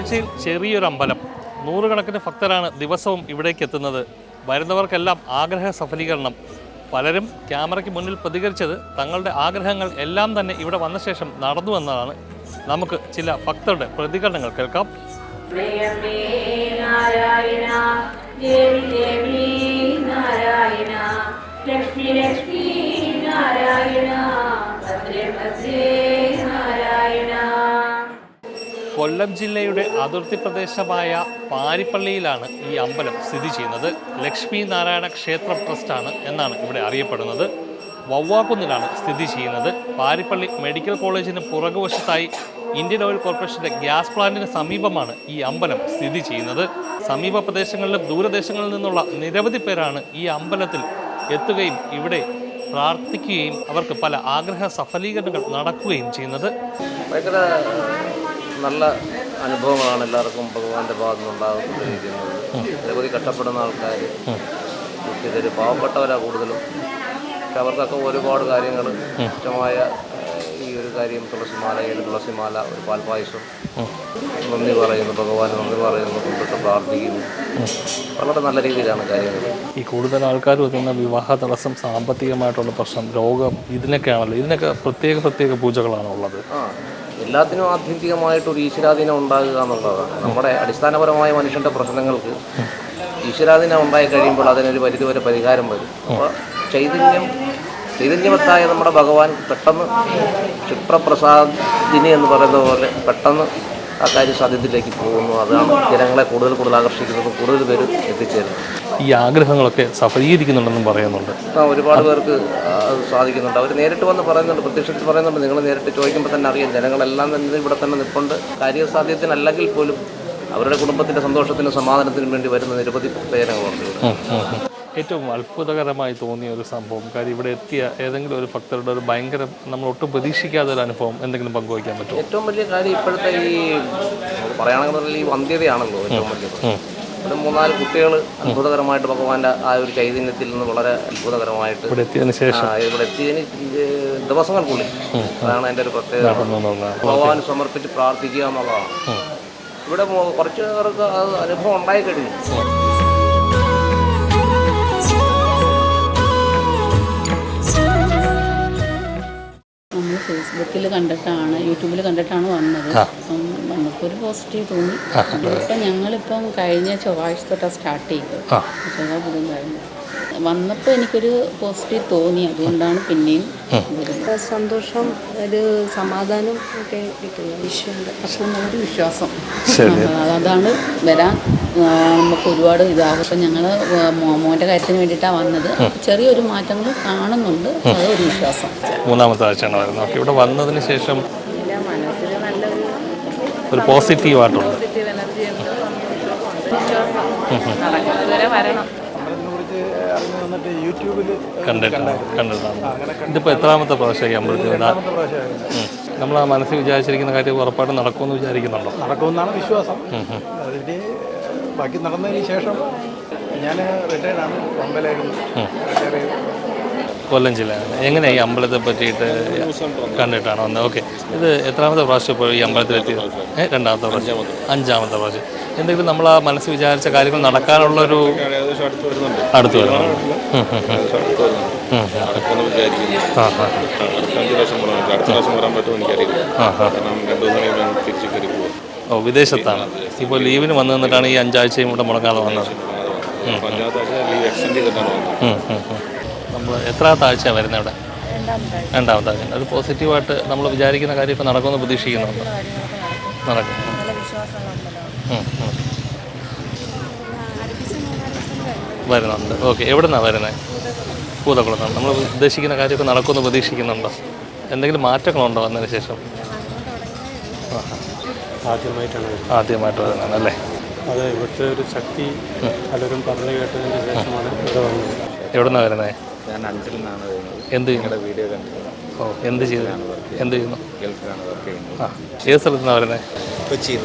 ആഴ്ചയിൽ ചെറിയൊരു അമ്പലം. നൂറുകണക്കിന് ഭക്തരാണ് ദിവസവും ഇവിടേക്ക് എത്തുന്നത്. വരുന്നവർക്കെല്ലാം ആഗ്രഹ സഫലീകരണം. പലരും ക്യാമറയ്ക്ക് മുന്നിൽ പ്രതികരിച്ചത് തങ്ങളുടെ ആഗ്രഹങ്ങൾ എല്ലാം തന്നെ ഇവിടെ വന്ന ശേഷം നടന്നു എന്നതാണ്. നമുക്ക് ചില ഭക്തരുടെ പ്രതികരണങ്ങൾ കേൾക്കാം. നാരായണ കൊല്ലം ജില്ലയുടെ അതിർത്തി പ്രദേശമായ പാരിപ്പള്ളിയിലാണ് ഈ അമ്പലം സ്ഥിതി ചെയ്യുന്നത്. ലക്ഷ്മി നാരായണ ക്ഷേത്ര ട്രസ്റ്റാണ് എന്നാണ് ഇവിടെ അറിയപ്പെടുന്നത്. വവ്വാക്കുന്നിലാണ് സ്ഥിതി ചെയ്യുന്നത്. പാരിപ്പള്ളി മെഡിക്കൽ കോളേജിന് പുറകുവശത്തായി ഇന്ത്യൻ ഓയിൽ കോർപ്പറേഷന്റെ ഗ്യാസ് പ്ലാന്റിന് സമീപമാണ് ഈ അമ്പലം സ്ഥിതി ചെയ്യുന്നത്. സമീപ പ്രദേശങ്ങളിലും ദൂരദേശങ്ങളിൽ നിന്നുള്ള നിരവധി പേരാണ് ഈ അമ്പലത്തിൽ എത്തുകയും ഇവിടെ പ്രാർത്ഥിക്കുകയും അവർക്ക് പല ആഗ്രഹ സഫലീകരണങ്ങൾ നടക്കുകയും ചെയ്യുന്നത്. ഭയങ്കര നല്ല അനുഭവങ്ങളാണ് എല്ലാവർക്കും ഭഗവാന്റെ ഭാഗത്തു നിന്നുണ്ടാകുന്നത് നിരവധി കഷ്ടപ്പെടുന്ന ആൾക്കാർ ഇതിൽ പാവപ്പെട്ടവരാണ് കൂടുതലും. പക്ഷെ അവർക്കൊക്കെ ഒരുപാട് കാര്യങ്ങൾ ഇഷ്ടമായ ഈ ഒരു കാര്യം തുളസിമാല ഏഴ് തുളസിമാല ഒരു പാൽപ്പായസം നന്ദി പറയുന്നു ഭഗവാൻ നന്ദി പറയുന്നു കൊണ്ടിട്ട് പ്രാർത്ഥിക്കുന്നു. വളരെ നല്ല രീതിയിലാണ് കാര്യങ്ങൾ. ഈ കൂടുതൽ ആൾക്കാർ വരുന്ന വിവാഹ തടസ്സം സാമ്പത്തികമായിട്ടുള്ള പ്രശ്നം രോഗം ഇതിനൊക്കെയാണല്ലോ. ഇതിനൊക്കെ പ്രത്യേക പ്രത്യേക പൂജകളാണ് ഉള്ളത് ആ. എല്ലാത്തിനും ആത്യന്തികമായിട്ട് ഒരു ഈശ്വരാധീനം ഉണ്ടാകുക എന്നുള്ളതാണ്. നമ്മുടെ അടിസ്ഥാനപരമായ മനുഷ്യന്റെ പ്രശ്നങ്ങൾക്ക് ഈശ്വരാധീനം ഉണ്ടായി കഴിയുമ്പോൾ അതിനൊരു പരിധിവരെ പരിഹാരം വരും. അപ്പോൾ ചൈതന്യം ചൈതന്യവത്തായ നമ്മുടെ ഭഗവാൻ പെട്ടെന്ന് ക്ഷിപ്രപ്രസാദിനി എന്ന് പറയുന്ന പോലെ പെട്ടെന്ന് ആ കാര്യ സാധ്യതയിലേക്ക് പോകുന്നു. അതാണ് ജനങ്ങളെ കൂടുതൽ കൂടുതൽ ആകർഷിക്കുന്നതും കൂടുതൽ പേര് എത്തിച്ചേരുന്നത്. ഈ ആഗ്രഹങ്ങളൊക്കെ സഫലീകരിക്കുന്നുണ്ടെന്നും പറയുന്നുണ്ട്. ഒരുപാട് പേർക്ക് സാധിക്കുന്നുണ്ട്. അവർ നേരിട്ട് വന്ന് പറയുന്നുണ്ട് പ്രത്യക്ഷത്തിൽ പറയുന്നുണ്ട്. നിങ്ങൾ നേരിട്ട് ചോദിക്കുമ്പോൾ തന്നെ അറിയാം. ജനങ്ങളെല്ലാം തന്നെ ഇവിടെ തന്നെ നിൽപ്പുണ്ട് കാര്യസാധ്യത്തിനല്ലെങ്കിൽ പോലും അവരുടെ കുടുംബത്തിന്റെ സന്തോഷത്തിനും സമാധാനത്തിനും വേണ്ടി വരുന്ന നിരവധി ഇവിടെ ഉം. ഏറ്റവും അത്ഭുതകരമായി തോന്നിയ ഒരു സംഭവം കാര്യം ഇവിടെ എത്തിയ ഏതെങ്കിലും ഒരു ഭക്തരുടെ ഒരു ഭയങ്കര നമ്മൾ ഒട്ടും പ്രതീക്ഷിക്കാത്ത ഒരു അനുഭവം എന്തെങ്കിലും പങ്കുവയ്ക്കാൻ പറ്റും ഏറ്റവും വലിയ കാര്യം ഇപ്പോഴത്തെ ഈ പറയുകയാണെന്നുണ്ടെങ്കിൽ ഈ വന്ധ്യതയാണല്ലോ ഏറ്റവും വലിയത്. ഇവിടെ മൂന്നാൽ കുട്ടികൾ അത്ഭുതകരമായിട്ട് ഭഗവാന്റെ ആ ഒരു ചൈതന്യത്തിൽ നിന്ന് വളരെ അത്ഭുതകരമായിട്ട് ഇവിടെ എത്തിയതിന് ശേഷം? ഇവിടെ എത്തിയതിന് ദിവസങ്ങൾക്കുള്ളിൽ. അതാണ് എന്റെ ഒരു പ്രത്യേകത. ഭഗവാൻ സമർപ്പിച്ച് പ്രാർത്ഥിക്കുക എന്നുള്ളതാണ്. ഇവിടെ കുറച്ച് പേർക്ക് അത് അനുഭവം ഉണ്ടായി കഴിഞ്ഞു ഫേസ്ബുക്കിൽ കണ്ടിട്ടാണ് യൂട്യൂബിൽ കണ്ടിട്ടാണ് വന്നത്. അപ്പം നമുക്കൊരു പോസിറ്റീവ് തോന്നി. ഇപ്പം ഞങ്ങളിപ്പം കഴിഞ്ഞ ചൊവ്വാഴ്ച തൊട്ടാണ് സ്റ്റാർട്ട് ചെയ്തത്. ചൊവ്വ ബുധൻ കഴിഞ്ഞു വന്നപ്പോൾ എനിക്കൊരു പോസിറ്റീവ് തോന്നി. അതുകൊണ്ടാണ് പിന്നെയും സന്തോഷം ഒരു സമാധാനം ഒക്കെ കിട്ടുന്നത് ഒരു വിശ്വാസം. അതാണ് വരാൻ നമുക്ക് ഒരുപാട് ഇതാകും അപ്പം ഞങ്ങൾ മോന്റെ കാര്യത്തിന് വേണ്ടിയിട്ടാണ് വന്നത്. ചെറിയൊരു മാറ്റങ്ങൾ കാണുന്നുണ്ട്. അതൊരു വിശ്വാസം. മൂന്നാമത്തെ ആഴ്ചയാണ് വരുന്നത് ഇവിടെ വന്നതിന് ശേഷം ഒരു പോസിറ്റീവ് ആയിട്ടുണ്ട്. ഉണ്ട് വിശ്വാസം. വരണം. അറിഞ്ഞു വന്നിട്ട് യൂട്യൂബിൽ കണ്ടിട്ടാണ് കണ്ടിട്ടാണ് ഇതിപ്പോൾ എത്രാമത്തെ പ്രാവശ്യം അമ്പലത്തിൽ രണ്ടാമത്തെ നമ്മൾ ആ മനസ്സിൽ വിചാരിച്ചിരിക്കുന്ന കാര്യം ഉറപ്പായിട്ട് നടക്കുമെന്ന് വിചാരിക്കുന്നുണ്ടോ? നടക്കുമെന്നാണ് വിശ്വാസം. അതിന്റെ ബാക്കി നടന്നതിന് ശേഷം ഞാൻ റിട്ടയർഡാണ് റിട്ടയർ ചെയ്തു കൊല്ലം ജില്ലയാണ് എങ്ങനെയാണ് ഈ അമ്പലത്തെ പറ്റിയിട്ട് കണ്ടിട്ടാണ് വന്നത്? ഓക്കെ ഇത് എത്രാമത്തെ പ്രാവശ്യം ഇപ്പോൾ ഈ അമ്പലത്തിലെത്തിയത് ഏ രണ്ടാമത്തെ പ്രാവശ്യം. അഞ്ചാമത്തെ പ്രാവശ്യം. എന്തെങ്കിലും നമ്മൾ ആ മനസ്സ് വിചാരിച്ച കാര്യങ്ങൾ നടക്കാനുള്ളൊരു അടുത്ത് പോകും ഓ വിദേശത്താണ്. ഇപ്പോൾ ലീവിന് വന്നു നിന്നിട്ടാണ് ഈ അഞ്ചാഴ്ചയും കൂടെ മുടങ്ങാതെ വന്നത്. നമ്മൾ എത്ര താഴ്ചയാണ് വരുന്നത് ഇവിടെ രണ്ടാമത്തെ ആഴ്ച. അത് പോസിറ്റീവായിട്ട് നമ്മൾ വിചാരിക്കുന്ന കാര്യം ഇപ്പോൾ നടക്കുമെന്ന് പ്രതീക്ഷിക്കുന്നുണ്ട്? നടക്കും. വരുന്നുണ്ട്. ഓക്കെ. എവിടെ നിന്നാണ് വരുന്നത് പൂതക്കുളത്താണ് നമ്മൾ ഉദ്ദേശിക്കുന്ന കാര്യമൊക്കെ നടക്കുമെന്ന് പ്രതീക്ഷിക്കുന്നുണ്ടോ? എന്തെങ്കിലും മാറ്റങ്ങളുണ്ടോ വന്നതിന് ശേഷം. ആദ്യമായിട്ടാണ് വരുന്നത് ആദ്യമായിട്ട് വരുന്നതാണ് അല്ലേ? അത് ഇവിടുത്തെ ഒരു ശക്തി പലരും പറഞ്ഞു കേട്ടതിന് ശേഷമാണ് ഇവിടെ വന്നത്. എവിടെ നിന്നാണ് വരുന്നത് ഞാൻ അഞ്ചിൽ നിന്നാണ് വരുന്നത്. എന്ത് ചെയ്യുന്നു? വീഡിയോ ഓ എന്ത് എന്ത് ചെയ്യുന്നു? ഗൾഫിലാണ് വർക്ക് ചെയ്യുന്നത്. ആ ഏത് സ്ഥലത്ത് നിന്നാണ് വരുന്നത് കൊച്ചിയിൽ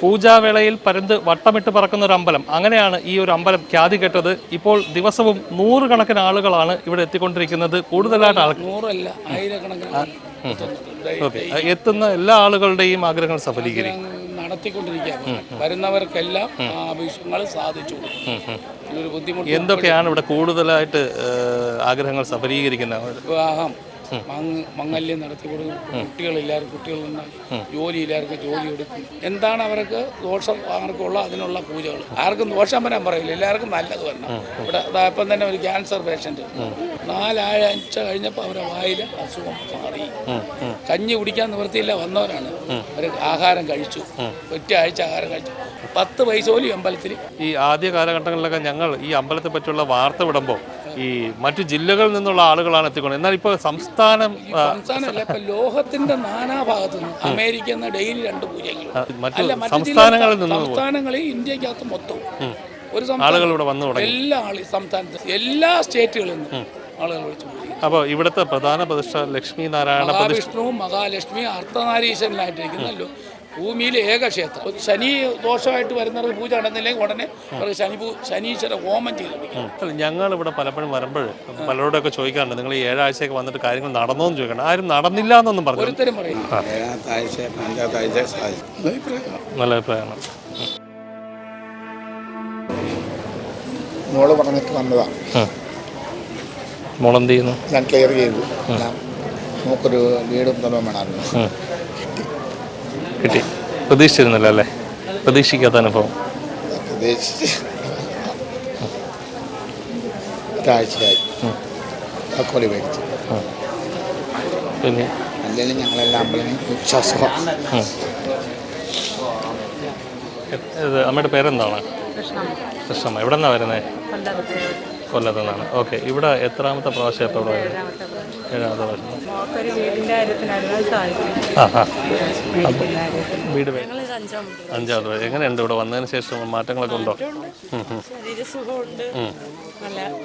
പൂജാവേളയിൽ പരന്ത് വട്ടമിട്ട് പറക്കുന്ന ഒരു അമ്പലം. അങ്ങനെയാണ് ഈ ഒരു അമ്പലം ഖ്യാതി കെട്ടത്. ഇപ്പോൾ ദിവസവും നൂറുകണക്കിന് ആളുകളാണ് ഇവിടെ എത്തിക്കൊണ്ടിരിക്കുന്നത്. കൂടുതലായിട്ട് ആൾ നൂറല്ല ആയിരക്കണക്കിന് ഓക്കെ. എത്തുന്ന എല്ലാ ആളുകളുടെയും ആഗ്രഹങ്ങൾ സഫലീകരിക്കും. നടത്തിക്കൊണ്ടിരിക്കുകയാണ്. വരുന്നവർക്കെല്ലാം ആ ആവശ്യങ്ങൾ സാധിച്ചു കൊടുക്കും. ബുദ്ധിമുട്ട് എന്തൊക്കെയാണ് ഇവിടെ കൂടുതലായിട്ട് ആഗ്രഹങ്ങൾ സഫലീകരിക്കുന്ന വിവാഹം. മംഗല്യം നടത്തി കൊടുക്കും. കുട്ടികളില്ലാർക്ക് കുട്ടികളുണ്ടായി ജോലിയില്ലാർക്ക് ജോലി കൊടുക്കും. എന്താണ് അവർക്ക് ദോഷം? അവർക്കുള്ള അതിനുള്ള പൂജകൾ. ആർക്കും ദോഷം വരാൻ പറയില്ല. എല്ലാവർക്കും നല്ലത് വരണം. ഇവിടെ ഇപ്പം തന്നെ ഒരു ക്യാൻസർ പേഷ്യന്റ് നാലാഴ്ച കഴിഞ്ഞപ്പോൾ അവരുടെ വായിൽ അസുഖം മാറി. കഞ്ഞി കുടിക്കാൻ നിവൃത്തിയില്ല വന്നവരാണ്. അവർ ആഹാരം കഴിച്ചു. ഒറ്റ ആഴ്ച ആഹാരം കഴിച്ചു. പത്ത് പൈസ പോലും അമ്പലത്തിൽ ഈ ആദ്യ കാലഘട്ടങ്ങളിലൊക്കെ ഞങ്ങൾ ഈ അമ്പലത്തെ പറ്റിയുള്ള വാർത്ത വിടുമ്പോൾ ഈ മറ്റു ജില്ലകളിൽ നിന്നുള്ള ആളുകളാണ് എത്തിക്കുന്നത് എന്നാൽ ഇപ്പോൾ സംസ്ഥാനം സംസ്ഥാനമല്ല ഇപ്പൊ ലോകത്തിന്റെ നാനാഭാഗത്തു നിന്ന് അമേരിക്ക നിന്ന് ഡെയിലി രണ്ട് പൂജകളും മറ്റു സംസ്ഥാനങ്ങളിൽ നിന്ന് സംസ്ഥാനങ്ങളിൽ ഇന്ത്യക്കകത്ത് മൊത്തം. ഒരു ആളുകൾ ഇവിടെ വന്നു തുടങ്ങി. എല്ലാ ആളി സംസ്ഥാനത്ത് എല്ലാ സ്റ്റേറ്റുകളിൽ നിന്നും ആളുകൾ വിളിച്ചു അപ്പോൾ ഇവിടുത്തെ പ്രധാന പ്രതിഷ്ഠ ലക്ഷ്മി നാരായണ മഹാവിഷ്ണുവും മഹാലക്ഷ്മി അർത്ഥനാരീശ്വരനായിട്ടിരിക്കുന്നല്ലോ ഭൂമിയിലെ ഏക ക്ഷേത്രം. ശനി ദോഷമായിട്ട് വരുന്നവർക്ക് പൂജ നടന്നില്ലെങ്കിൽ ഉടനെ അവർക്ക് ശനി പൂ- ശനീശ്വര ഹോമം ചെയ്തു ഞങ്ങൾ ഇവിടെ പലപ്പോഴും വരുമ്പോൾ പലരോടൊക്കെ ചോദിക്കാറുണ്ട് നിങ്ങൾ ഈ ഏഴാഴ്ചയൊക്കെ വന്നിട്ട് കാര്യങ്ങൾ നടന്നോ എന്ന് ചോദിക്കണം ആരും നടന്നില്ല എന്നൊന്നും പറഞ്ഞു ഒരുത്തരും പറയും നല്ല അഭിപ്രായമാണ് മോൾ പറഞ്ഞിട്ട് വന്നതാണ് മോളെന്ത് ചെയ്യുന്നു? ഞാൻ ക്ലിയർ ചെയ്തു. ഞാൻ നമുക്കൊരു വീടും തന്നെ വേണമായിരുന്നു. കിട്ടി. പ്രതീക്ഷിച്ചിരുന്നില്ല അല്ലേ? പ്രതീക്ഷിക്കാത്ത അനുഭവം. പ്രതീക്ഷിച്ച്. ഒരാഴ്ചയായി. തക്കോലി മേടിച്ചു. പിന്നെ? അല്ലെങ്കിൽ ഞങ്ങളെല്ലാം അമ്പലം വിശ്വാസമാണ് ഉം. ഇത് അമ്മയുടെ പേരെന്താണ്? കൃഷ്ണമ്മ. എവിടെ നിന്നാണ് വരുന്നത് കൊല്ലത്തു നിന്നാണ് ഓക്കെ. ഇവിടെ എത്രാമത്തെ പ്രാവശ്യം ഇവിടെ വരുന്നത് ഏഴാമത്തെ വർഷം വീട് അഞ്ചാമത് വരെ എങ്ങനെയുണ്ട് ഇവിടെ വന്നതിന് ശേഷം മാറ്റങ്ങളൊക്കെ ഉണ്ടോ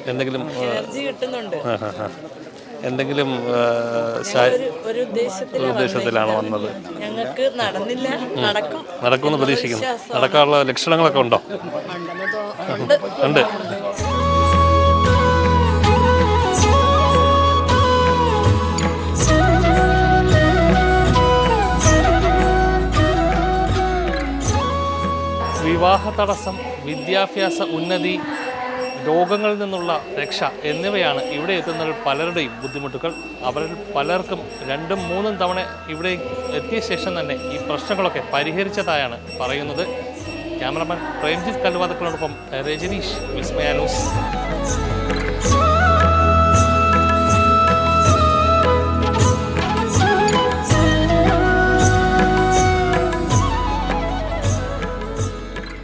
എന്തെങ്കിലും. എന്തെങ്കിലും ആ, ഒരു ഒരു ഒരു ഉദ്ദേശത്തിലാണ് വന്നത് ഞങ്ങൾക്ക് നടന്നില്ല നടക്കും നടക്കുമെന്ന് പ്രതീക്ഷിക്കുന്നു നടക്കാനുള്ള ലക്ഷണങ്ങളൊക്കെ ഉണ്ടോ ഉണ്ട് വിവാഹ തടസ്സം വിദ്യാഭ്യാസ ഉന്നതി രോഗങ്ങളിൽ നിന്നുള്ള രക്ഷ എന്നിവയാണ് ഇവിടെ എത്തുന്ന പലരുടെയും ബുദ്ധിമുട്ടുകൾ. അവരിൽ പലർക്കും രണ്ടും മൂന്നും തവണ ഇവിടെ എത്തിയ ശേഷം തന്നെ ഈ പ്രശ്നങ്ങളൊക്കെ പരിഹരിച്ചതായാണ് പറയുന്നത്. ക്യാമറമാൻ പ്രേംജിത്ത് കല്ലുവാതക്കളോടൊപ്പം രജനീഷ് വിസ്മയാനൂസ്